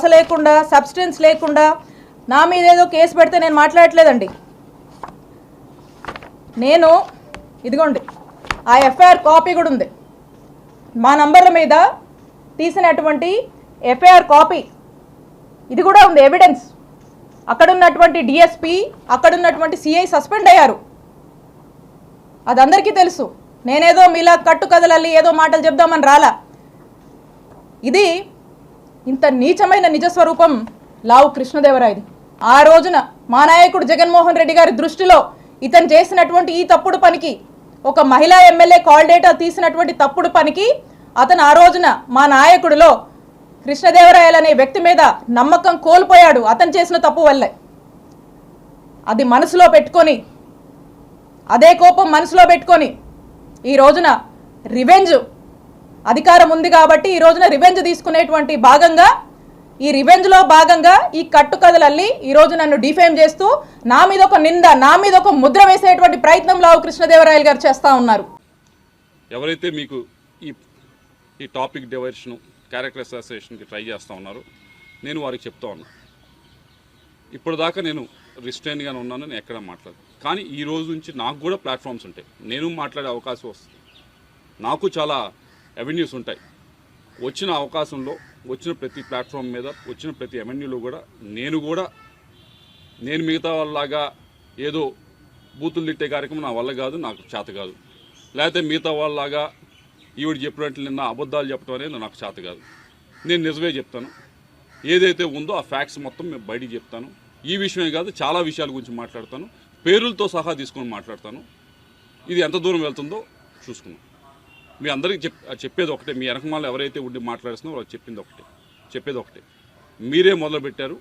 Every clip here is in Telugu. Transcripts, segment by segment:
అసలు లేకుండా సబ్స్టెన్స్ లేకుండా నా మీద ఏదో కేసు పెడితే నేను మాట్లాడట్లేదండి. నేను ఇదిగోండి ఆ ఎఫ్ఐఆర్ కాపీ కూడా ఉంది. మా నంబర్ల మీద తీసినటువంటి ఎఫ్ఐఆర్ కాపీ ఇది కూడా ఉంది ఎవిడెన్స్ అక్కడ ఉన్నటువంటి డిఎస్పి అక్కడ ఉన్నటువంటి సిఐ సస్పెండ్ అయ్యారు. అది అందరికీ తెలుసు. నేనేదో మీలా కట్టు కదలాలి ఏదో మాటలు చెప్దామని రాలా. ఇది ఇంత నీచమైన నిజస్వరూపం లావు కృష్ణదేవరాయది. ఆ రోజున మా నాయకుడు జగన్మోహన్ రెడ్డి గారి దృష్టిలో ఇతను చేసినటువంటి ఈ తప్పుడు పనికి ఒక మహిళా ఎమ్మెల్యే కాల్ డేటా తీసినటువంటి తప్పుడు పనికి అతను ఆ రోజున మా నాయకుడిలో కృష్ణదేవరాయలు అనే వ్యక్తి మీద నమ్మకం కోల్పోయాడు అతను చేసిన తప్పు వల్లే. అది మనసులో పెట్టుకొని అదే కోపం మనసులో పెట్టుకొని ఈ రోజున రివెంజ్ అధికారం ఉంది కాబట్టి ఈ రోజున రివెంజ్ తీసుకునేటువంటి భాగంగా ఈ రివెంజ్లో భాగంగా ఈ కట్టుకథలల్లి ఈ రోజు నన్ను డిఫేమ్ చేస్తూ నా మీద ఒక నింద నా మీద ఒక ముద్ర వేసేటువంటి ప్రయత్నం లావు కృష్ణదేవరాయలు గారు చేస్తా ఉన్నారు. ఎవరైతే మీకు ఈ ఈ టాపిక్ డివర్షన్ క్యారెక్టర్ అసోసియేషన్కి ట్రై చేస్తూ ఉన్నారో నేను వారికి చెప్తా ఉన్నా. ఇప్పుడు దాకా నేను రిస్ట్రైన్గానే ఉన్నాను నేను ఎక్కడ మాట్లాడు కానీ ఈ రోజు నుంచి నాకు కూడా ప్లాట్ఫామ్స్ ఉంటాయి. నేను మాట్లాడే అవకాశం వస్తుంది. నాకు చాలా అవెన్యూస్ ఉంటాయి. వచ్చిన అవకాశంలో వచ్చిన ప్రతి ప్లాట్ఫామ్ మీద వచ్చిన ప్రతి అవెన్యూలో కూడా నేను కూడా నేను మిగతా వాళ్ళలాగా ఏదో బూతులు తిట్టే కార్యక్రమం నా వల్ల కాదు నాకు చేత కాదు. లేకపోతే మిగతా వాళ్ళలాగా ఈవిడ చెప్పినట్లు నిన్న అబద్ధాలు చెప్పడం అనేది నాకు చేత కాదు. నేను నిజమే చెప్తాను. ఏదైతే ఉందో ఆ ఫ్యాక్ట్స్ మొత్తం మేము బయటికి చెప్తాను. ఈ విషయమే కాదు చాలా విషయాల గురించి మాట్లాడతాను. పేరులతో సహా తీసుకొని మాట్లాడతాను. ఇది ఎంత దూరం వెళ్తుందో చూసుకుందాం. మీ అందరికీ చెప్ చెప్పేది ఒకటే. మీ వెనకమాల ఎవరైతే ఉండి మాట్లాడుతున్నారో వాళ్ళు చెప్పింది ఒకటే. చెప్పేది ఒకటే. మీరే మొదలుపెట్టారు.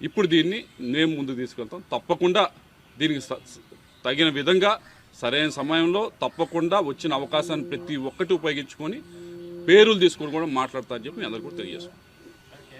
ఇప్పుడు దీన్ని మేము ముందుకు తీసుకెళ్తాం. తప్పకుండా దీనికి తగిన విధంగా సరైన సమయంలో తప్పకుండా వచ్చిన అవకాశాన్ని ప్రతి ఒక్కటి ఉపయోగించుకొని పేరులు తీసుకొని కూడా మాట్లాడతా అని చెప్పి మీ అందరికీ కూడా తెలియజేస్తాం